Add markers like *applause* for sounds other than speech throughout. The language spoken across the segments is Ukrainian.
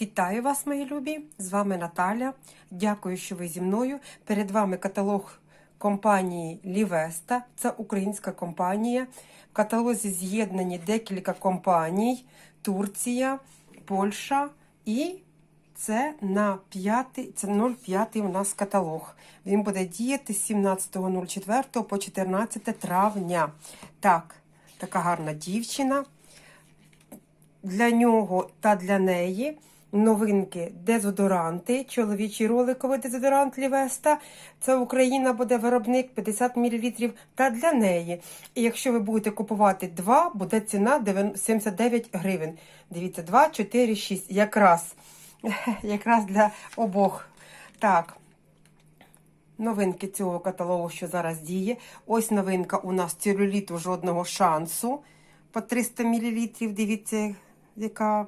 Вітаю вас, мої любі! З вами Наталя. Дякую, що ви зі мною. Перед вами каталог компанії Лівеста. Це українська компанія. В каталозі з'єднані декілька компаній: Турція, Польща і це на 5, це 0,5 у нас каталог. Він буде діяти з 17.04 по 14 травня. Так, така гарна дівчина для нього та для неї новинки дезодоранти, чоловічий роликовий дезодорант Лівеста. Це Україна буде виробник 50 мл та для неї. І якщо ви будете купувати два, буде ціна 79 гривень. Дивіться, 2, 4, 6. Якраз, *laughs* якраз для обох. Так. Новинки цього каталогу, що зараз діє. Ось новинка у нас целюліту жодного шансу по 300 мл. Дивіться, яка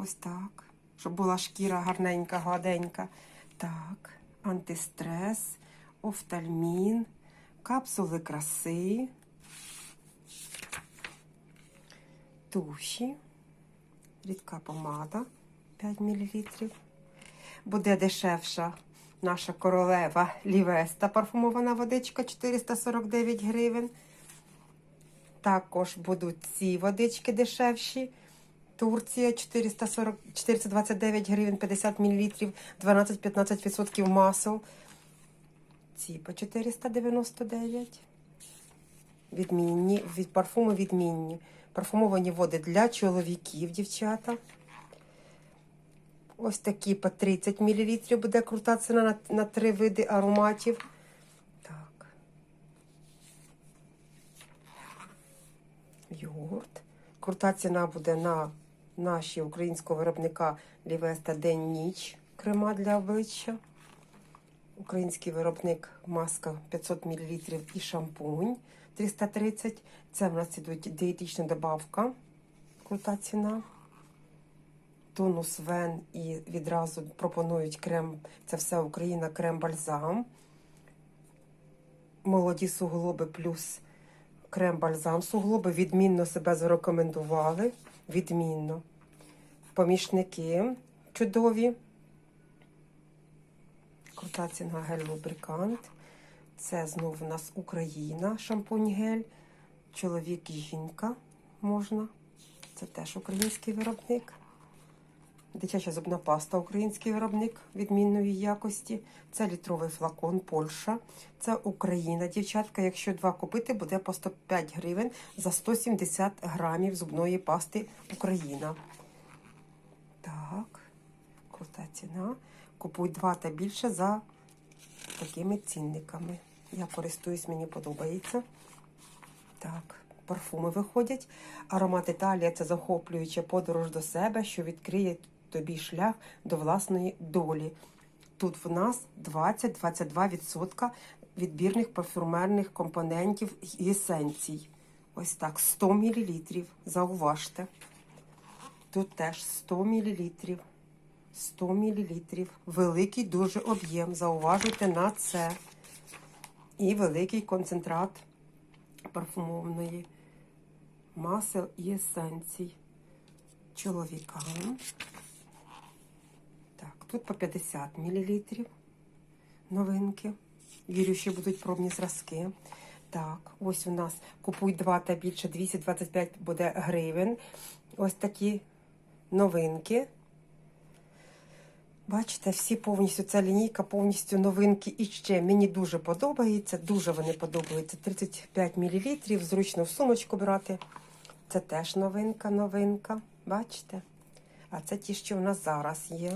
ось так. Щоб була шкіра гарненька, гладенька. Так, антистрес, офтальмін, капсули краси, туші, рідка помада 5 мл. Буде дешевша наша королева Лівеста парфумована водичка 449 гривень. Також будуть ці водички дешевші. Турція 440, 429 гривень 50 мл, 12-15% масел. Ці по 499. Відмінні, від парфуми відмінні. Парфумовані води для чоловіків, дівчата. Ось такі по 30 мл буде крута ціна на, на три види ароматів. Так. Йогурт. Крута ціна буде на наші українського виробника Лівеста День-Ніч. Крема для обличчя. Український виробник маска 500 мл і шампунь 330. Це в нас ідуть дієтична добавка. Крута ціна. Тонус Вен і відразу пропонують крем. Це все Україна, крем-бальзам. Молоді суглоби плюс крем-бальзам суглоби. Відмінно себе зарекомендували. Відмінно. Помічники чудові. Крута ціна гель-лубрикант. Це знову у нас Україна, шампунь-гель. Чоловік і жінка можна. Це теж український виробник. Дитяча зубна паста, український виробник відмінної якості. Це літровий флакон Польща. Це Україна. Дівчатка, якщо два купити, буде по 105 гривень за 170 грамів зубної пасти Україна. Так, крута ціна. Купуй два та більше за такими цінниками. Я користуюсь, мені подобається. Так, парфуми виходять. Аромат Італія це захоплююча подорож до себе, що відкриє тобі шлях до власної долі. Тут в нас 20-22% відбірних парфюмерних компонентів і есенцій. Ось так, 100 мл. Зауважте. Тут теж 100 мл. 100 мл. Великий дуже об'єм. Зауважуйте на це. І великий концентрат парфумовної масел і есенцій. Чоловікам. Так, тут по 50 мл новинки. Вірю, що будуть пробні зразки. Так, ось у нас купуй 2 та більше 225 буде гривень. Ось такі новинки. Бачите, всі повністю ця лінійка, повністю новинки. І ще мені дуже подобається. Дуже вони подобаються. 35 мл. Зручно в сумочку брати. Це теж новинка, новинка. Бачите? А це ті, що в нас зараз є.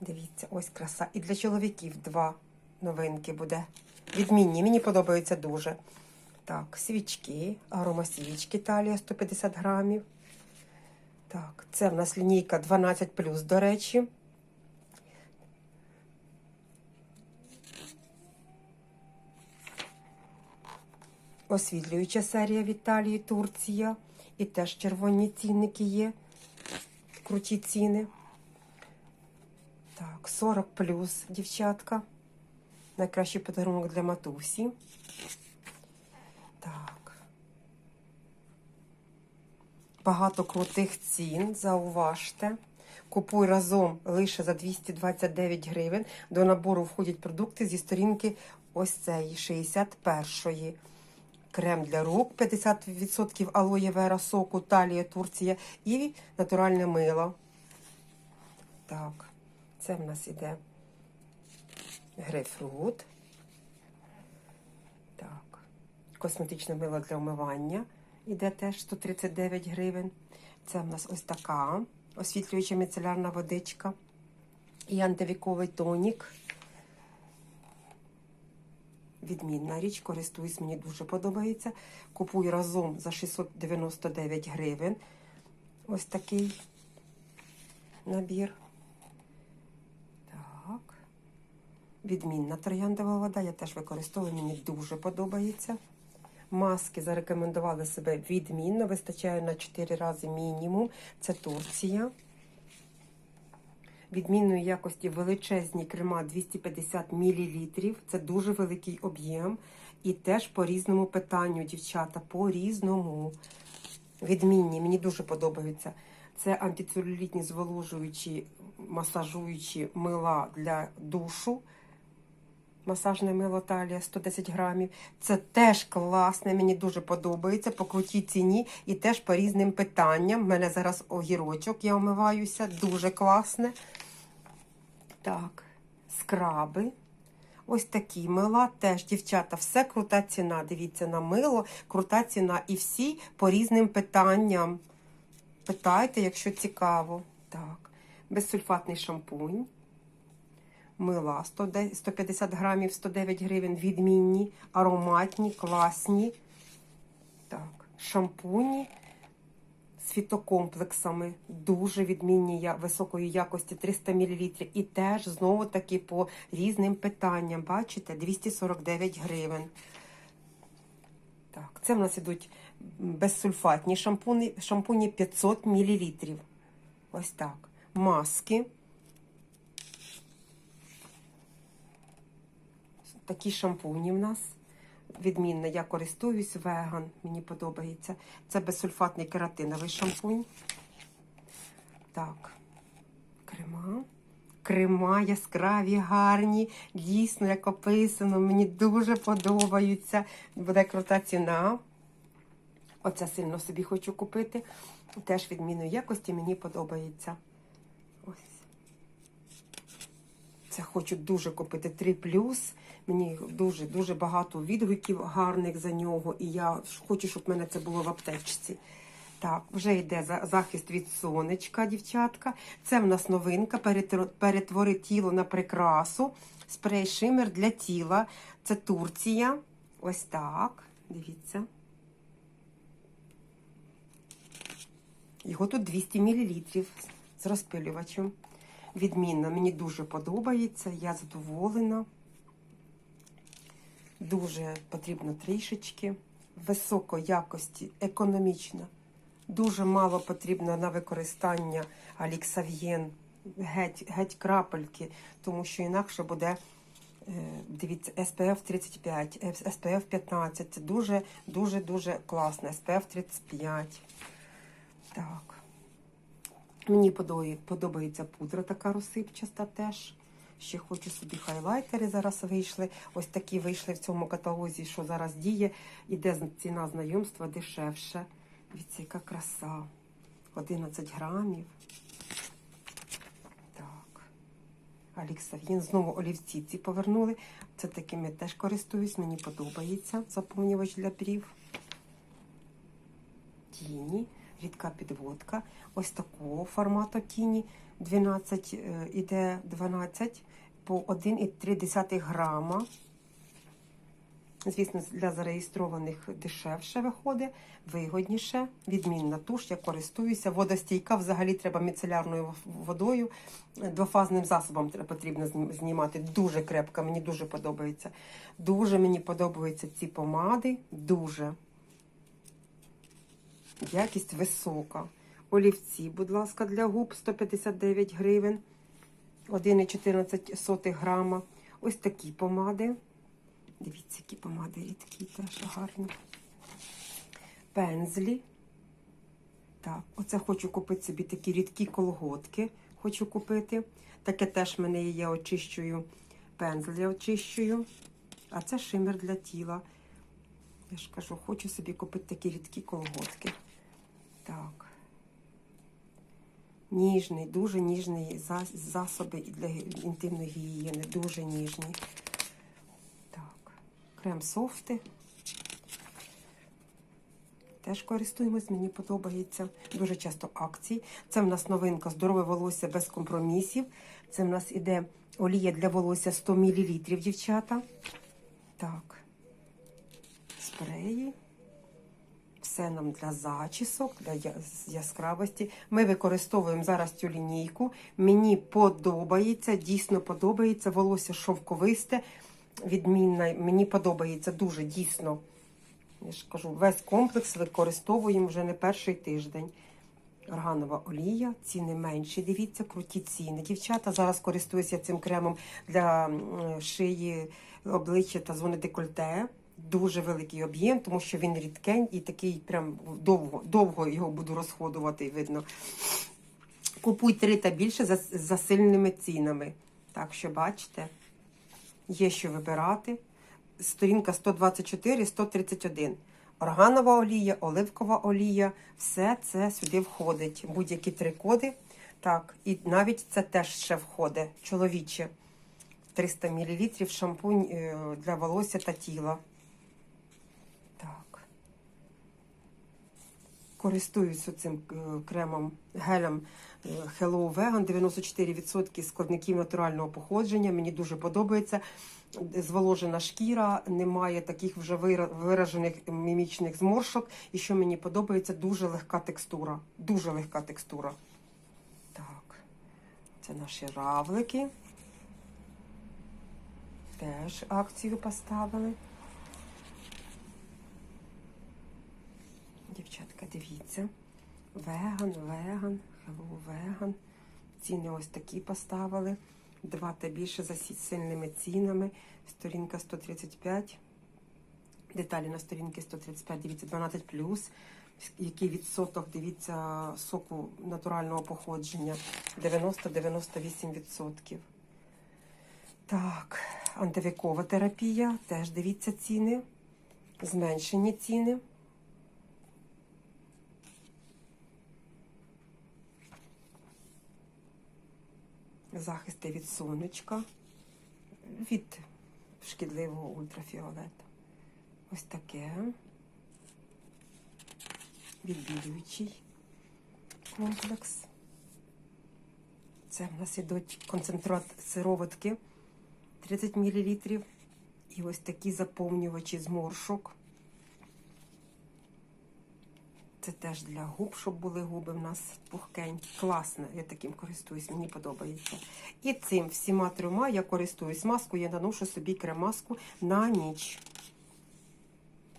Дивіться, ось краса. І для чоловіків два новинки буде. Відмінні. Мені подобаються дуже. Так, свічки, аромасвічки талія 150 грамів. Так, це в нас лінійка 12, до речі. Освітлююча серія в Італії, Турція. І теж червоні цінники є. Круті ціни. Так, 40 плюс, дівчатка. Найкращий подарунок для матусі. Так. Багато крутих цін, зауважте. Купуй разом лише за 229 гривень. До набору входять продукти зі сторінки ось цієї 61-ї. Крем для рук 50% алоє вера соку, талія Турція і натуральне мило. Так, це в нас іде грейпфрут. Так. Косметичне мило для вмивання іде теж 139 гривень. Це в нас ось така освітлююча міцелярна водичка і антивіковий тонік. Відмінна річ, користуюсь, мені дуже подобається. Купую разом за 699 гривень. Ось такий набір. Так. Відмінна трояндова вода. Я теж використовую, мені дуже подобається. Маски зарекомендували себе відмінно, вистачає на 4 рази мінімум. Це Турція. Відмінної якості величезні крема 250 мл. Це дуже великий об'єм. І теж по різному питанню, дівчата, по різному. Відмінні, мені дуже подобаються. Це антицелюлітні зволожуючі, масажуючі мила для душу. Масажне мило талія 110 грамів. Це теж класне, мені дуже подобається по крутій ціні і теж по різним питанням. У мене зараз огірочок, я омиваюся, дуже класне. Так, скраби. Ось такі мила теж, дівчата, все крута ціна. Дивіться на мило, крута ціна. І всі по різним питанням. Питайте, якщо цікаво. Так, безсульфатний шампунь. Мила 150 грамів, 109 гривень, відмінні, ароматні, класні. Так, шампуні з фітокомплексами, дуже відмінні високої якості 300 мл. І теж знову таки по різним питанням. Бачите, 249 гривень. Так, це в нас ідуть безсульфатні шампуни, шампуні 500 мл. Ось так. Маски. Такі шампуні в нас. Відмінно, я користуюсь веган, мені подобається. Це безсульфатний кератиновий шампунь. Так, крема. Крема яскраві, гарні, дійсно, як описано, мені дуже подобаються. Буде крута ціна. Оце сильно собі хочу купити. Теж відмінної якості мені подобається. Ось. Це хочу дуже купити 3 Мені дуже дуже багато відгуків гарних за нього. І я хочу, щоб в мене це було в аптечці. Так, вже йде захист від сонечка, дівчатка. Це в нас новинка. Перетвори тіло на прикрасу. Спрей шимер для тіла. Це Турція. Ось так. Дивіться. Його тут 200 мл з розпилювачем. Відмінно, мені дуже подобається, я задоволена. Дуже потрібно трішечки. Високої якості, економічно. Дуже мало потрібно на використання Аліксав'єн, геть, геть крапельки, тому що інакше буде, е, дивіться, SPF 35, SPF 15. Це дуже, дуже, дуже класно. SPF 35. Так. Мені подобається пудра така розсипчаста теж. Ще хочу собі хайлайтери зараз вийшли. Ось такі вийшли в цьому каталозі, що зараз діє. Іде ціна знайомства дешевше. Дивіться, яка краса. 11 грамів. Так. Аліксавін. Знову олівці ці повернули. Це такими теж користуюсь, мені подобається заповнювач для брів. Тіні, рідка підводка. Ось такого формату тіні 12 е, іде 12 по 1,3 грама. Звісно, для зареєстрованих дешевше виходить, вигодніше, відмінна туш, я користуюся. Водостійка взагалі треба міцелярною водою. Двофазним засобом потрібно знімати. Дуже крепка, мені дуже подобається. Дуже мені подобаються ці помади. Дуже. Якість висока. Олівці, будь ласка, для губ 159 гривень. 1,14 грама. Ось такі помади. Дивіться, які помади рідкі, теж гарні. Пензлі. Так, оце хочу купити собі такі рідкі колготки. Хочу купити. Таке теж в мене є, я очищую пензель, я очищую. А це шимер для тіла. Я ж кажу, хочу собі купити такі рідкі колготки. Так. Ніжний, дуже ніжний засоби для інтимної гігієни, дуже ніжні. Так, крем софти. Теж користуємось, мені подобається. Дуже часто акції. Це в нас новинка здорове волосся без компромісів. Це в нас іде олія для волосся 100 мл, дівчата. Так. Спреї. Все нам для зачісок, для яскравості. Ми використовуємо зараз цю лінійку. Мені подобається, дійсно подобається. Волосся шовковисте, відмінне. Мені подобається дуже дійсно. Я ж кажу, весь комплекс використовуємо вже не перший тиждень. Органова олія, ціни менші. Дивіться, круті ціни. Дівчата зараз користуюся цим кремом для шиї, обличчя та зони декольте. Дуже великий об'єм, тому що він рідкень і такий прям довго, довго його буду розходувати, видно. Купуй три та більше за, за сильними цінами. Так що бачите, є що вибирати. Сторінка 124-131. Органова олія, оливкова олія, все це сюди входить. Будь-які три коди. Так, і навіть це теж ще входить. Чоловіче. 300 мл шампунь е, для волосся та тіла. Так. Користуюся цим е, кремом гелем е, Hello Vegan, 94% складників натурального походження. Мені дуже подобається. Зволожена шкіра, немає таких вже виражених мімічних зморшок. І що мені подобається, дуже легка текстура. Дуже легка текстура. Так, це наші равлики. Теж акцію поставили. Дівчатка, дивіться. Веган, веган, хеллоу веган. Ціни ось такі поставили. Два та більше за сильними цінами. Сторінка 135. Деталі на сторінці 135, дивіться, 12 плюс. Який відсоток, дивіться, соку натурального походження. 90-98%. Так, антивікова терапія. Теж дивіться ціни. Зменшені ціни. Захисти від сонечка, від шкідливого ультрафіолету. Ось таке. Відбілюючий комплекс. Це в нас ідуть концентрат сироватки 30 мл. І ось такі заповнювачі зморшок. Це теж для губ, щоб були губи в нас пухкенькі. Класно, я таким користуюсь, мені подобається. І цим всіма трьома я користуюсь маскою, я наношу собі крем-маску на ніч.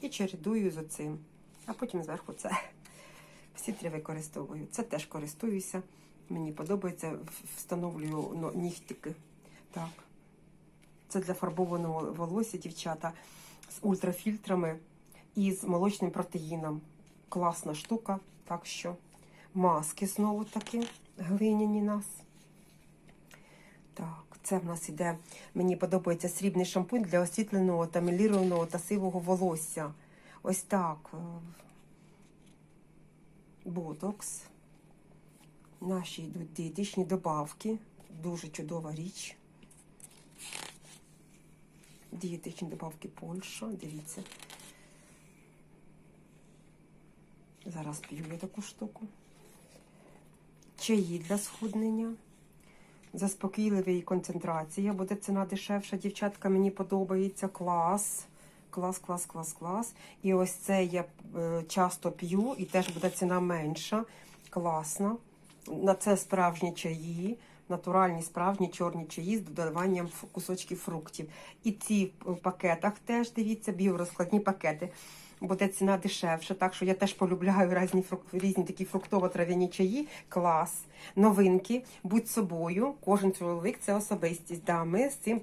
І чередую з оцим. А потім зверху це. Всі три використовую. Це теж користуюся. Мені подобається, встановлюю ну, нігтики. Так. Це для фарбованого волосся, дівчата, з ультрафільтрами і з молочним протеїном класна штука. Так що маски знову таки глиняні нас. Так, це в нас іде. Мені подобається срібний шампунь для освітленого та мелірованого та сивого волосся. Ось так. е, Ботокс. Наші йдуть дієтичні добавки. Дуже чудова річ. Дієтичні добавки Польща. Дивіться. Зараз п'ю я таку штуку. Чаї для схуднення. Заспокійливий концентрація. Буде ціна дешевша. Дівчатка, мені подобається. Клас. Клас, клас, клас, клас. І ось це я е, часто п'ю, і теж буде ціна менша. Класно. На це справжні чаї, натуральні справжні чорні чаї з додаванням кусочків фруктів. І ці в пакетах теж дивіться, біорозкладні пакети. Буде ціна дешевша, так що я теж полюбляю різні, різні такі фруктово-трав'яні чаї. Клас, новинки, будь собою. Кожен чоловік це особистість. Да, ми з цим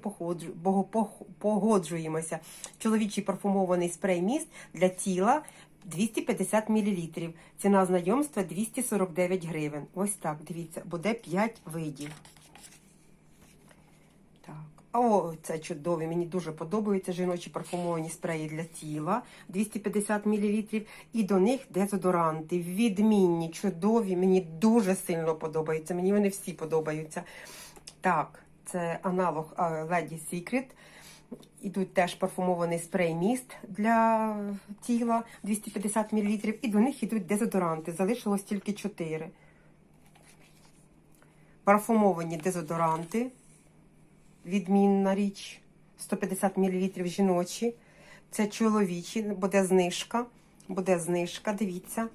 погоджуємося. Чоловічий парфумований спрей міст для тіла. 250 мл. Ціна знайомства 249 гривень. Ось так, дивіться, буде 5 видів. Так. О, це чудові. Мені дуже подобаються жіночі парфумовані спреї для тіла 250 мл. І до них дезодоранти. Відмінні, чудові. Мені дуже сильно подобаються. Мені вони всі подобаються. Так, це аналог Lady Secret. Ідуть теж парфумований спрей міст для тіла 250 мл. І до них йдуть дезодоранти. Залишилось тільки 4. Парфумовані дезодоранти. Відмінна річ. 150 мл жіночі. Це чоловічі, буде знижка. Буде знижка, дивіться.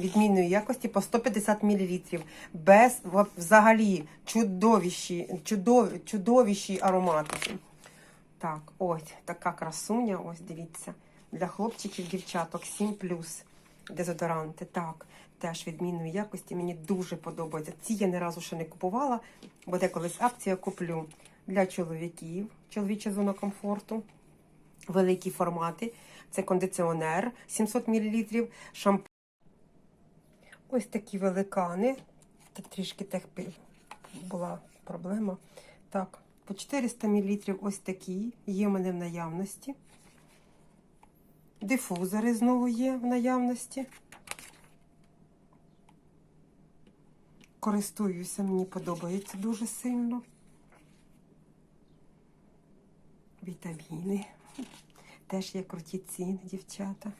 Відмінної якості по 150 мл. Без взагалі чудовіші, чудові, чудовіші аромати. Так, ось така красуня, ось дивіться. Для хлопчиків, дівчаток 7 дезодоранти. Так, теж відмінної якості. Мені дуже подобається. Ці я ні разу ще не купувала, бо деколись акція куплю для чоловіків, чоловіча зона комфорту. Великі формати. Це кондиціонер 700 мл, шампунь. Ось такі великани. Трішки тех була проблема. Так, по 400 мл ось такі є в мене в наявності. Дифузори знову є в наявності. Користуюся, мені подобається дуже сильно. Вітаміни. Теж є круті ціни, дівчата.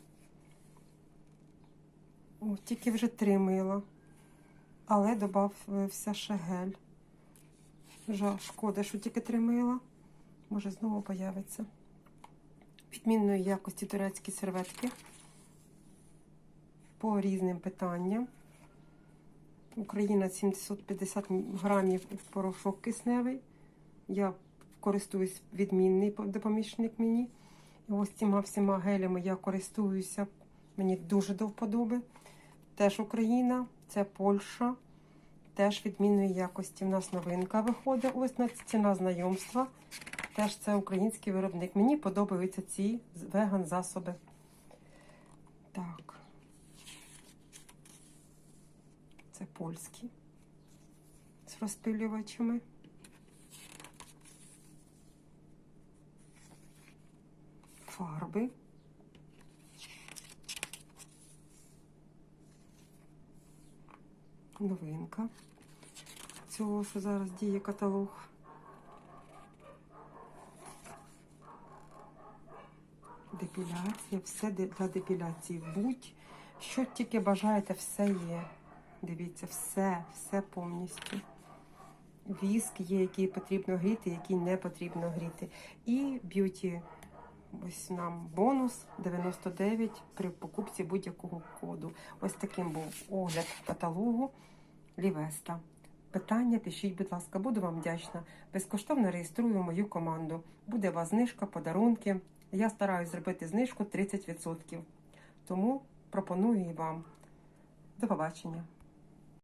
О, тільки вже три мила. Але додався ще гель. Жа, шкода, що тільки три мила. Може, знову появиться. Відмінної якості турецькі серветки. По різним питанням. Україна 750 грамів порошок кисневий. Я користуюсь відмінний допомічник мені. І ось цими всіма гелями я користуюся. Мені дуже до вподоби. Теж Україна, це Польща. Теж відмінної якості. У нас новинка виходить. Ось на ціна знайомства. Теж це український виробник. Мені подобаються ці веган засоби. Так. Це польські з розпилювачами. Фарби. Новинка. Цього, що зараз діє каталог. Депіляція, все для депіляції. Будь, що тільки бажаєте, все є. Дивіться, все, все повністю. Віск є, який потрібно гріти, який не потрібно гріти. І б'юті, ось нам бонус 99 при покупці будь-якого коду. Ось таким був огляд каталогу Лівеста. Питання пишіть, будь ласка, буду вам вдячна. Безкоштовно реєструю мою команду. Буде у вас знижка, подарунки. Я стараюсь зробити знижку 30%. Тому пропоную і вам. До побачення.